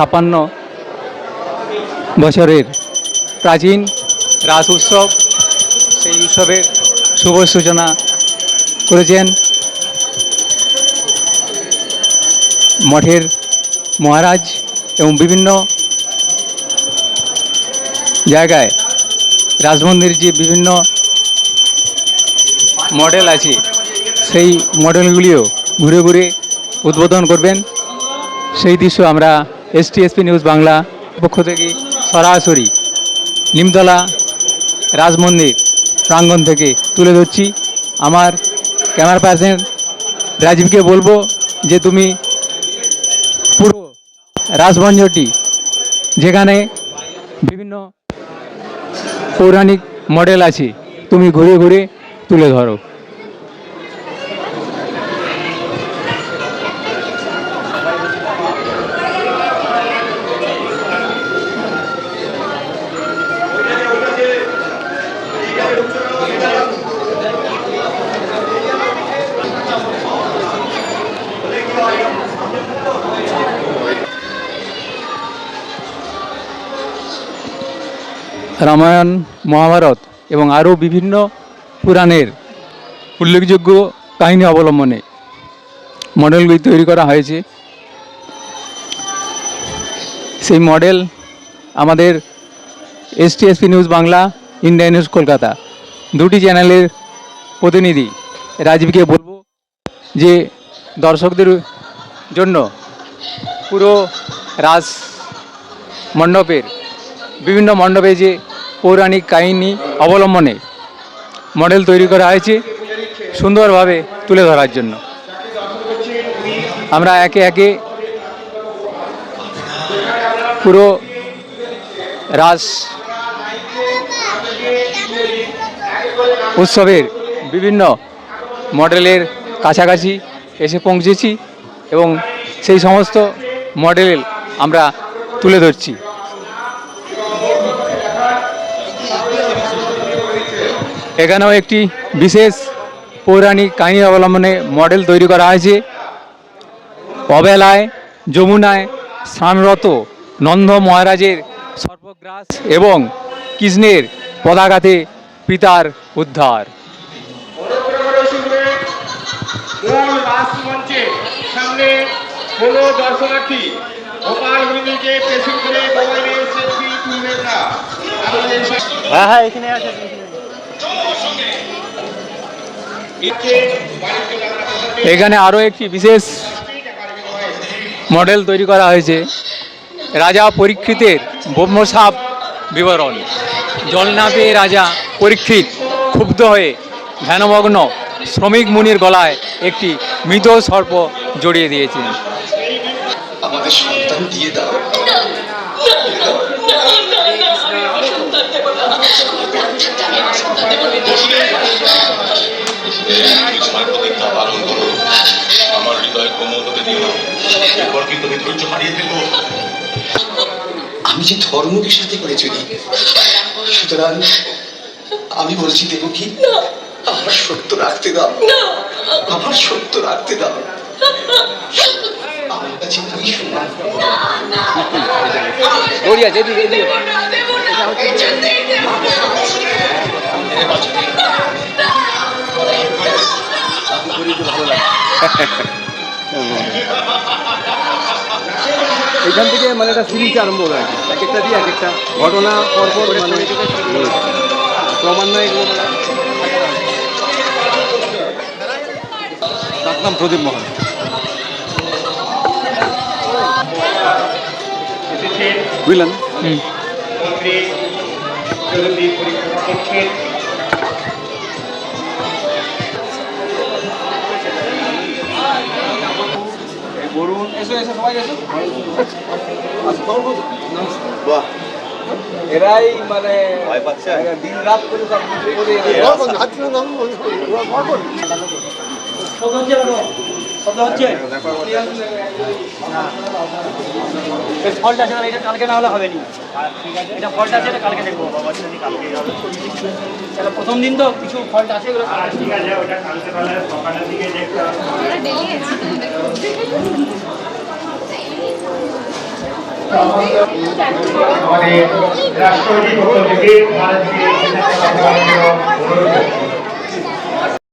ছাপ্পান্ন বছরের প্রাচীন রাস উৎসব, সেই উৎসবের শুভ সূচনা করেছেন মঠের মহারাজ এবং বিভিন্ন জায়গায় রাজমন্দির যে বিভিন্ন মডেল আছে, সেই মডেলগুলিও ঘুরে ঘুরে উদ্বোধন করবেন। সেই দৃশ্য আমরা এসটিএসপি নিউজ বাংলা, পক্ষ থেকে সরাসরি নিমতলা রাজমন্দির প্রাঙ্গণ থেকে তুলে ধরছি। আমার ক্যামেরা পার্সন রাজীবকে বলব যে তুমি পুরো রাজমঞ্জটি যেখানে বিভিন্ন পৌরাণিক মডেল আছে, তুমি ঘুরে ঘুরে তুলে ধরো। রামায়ণ, মহাভারত এবং আরও বিভিন্ন পুরাণের উল্লেখযোগ্য কাহিনী অবলম্বনে মডেলগুলি তৈরি করা হয়েছে। সেই মডেল আমাদের STSP news Bangla India news Kolkata দুটি চ্যানেলের প্রতিনিধি রাজীবকে বলব যে দর্শকদের জন্য পুরো রাজ মণ্ডপের বিভিন্ন মণ্ডপে যে পৌরাণিক কাহিনী অবলম্বনে মডেল তৈরি করা হয়েছে সুন্দরভাবে তুলে ধরার জন্য। আমরা একে একে পুরো রাস উৎসবের বিভিন্ন মডেলের কাছাকাছি এসে পৌঁছেছি এবং সেই সমস্ত মডেল আমরা তুলে ধরছি। এখানেও একটি বিশেষ পৌরাণিক কাহিনী অবলম্বনে মডেল তৈরি করা হয়েছে। অবেলায় যমুনায় স্নানরত নন্দ মহারাজের সর্বগ্রাস এবং কৃষ্ণের পদাঘাতে পিতার উদ্ধার। সামনে হলো দর্শনার্থী। গোপাল মন্দিরকে পেছন করে মোবাইলে সেলফি তুলবেন না। হ্যাঁ হ্যাঁ এখানে আছে। এখানে আরও একটি বিশেষ মডেল তৈরি করা হয়েছে। রাজা পরীক্ষিতের ব্রহ্মসাপ বিবরণ। জল না পেয়ে রাজা পরীক্ষিত ক্ষুব্ধ হয়ে ধ্যানমগ্ন শ্রমিক মুনির গলায় একটি মৃত সর্প জড়িয়ে দিয়েছেন আমাদের সন্তান দিয়ে দাও। আমার হৃদয় দিও না। এরপর কিন্তু আমি ধৈর্য হারিয়ে ফেলব আমি যে ধর্মকে সাথে করে চলি সুতরাং আমি বলছি দেব কি আমার সত্য রাখতে দাও। আমার সত্য রাখতে দাও। আমার কাছে তুমি শোনা? এখান থেকে মানে একটা সিরিজ আরম্ভ হয়ে। গেছে এক একটা দিয়ে এক একটা ঘটনা পরপর মানে ক্রমান্বয়ে মানে- তার নাম প্রদীপ মহান। বুঝলেন পরিক্রমা করছেন বরুণ এসো এসো সবাই এসো। বাহ। এরাই মানে ভয় পাচ্ছে। দিন রাত করে সব ফলটা আছে এটা কালকে না হলে হবে নি এটা ফলটা আছে, এটা কালকে দেখব। এটা প্রথম দিন তো কিছু ফলটা আছে আমাদের রাষ্ট্রপতি থেকে অনুরোধ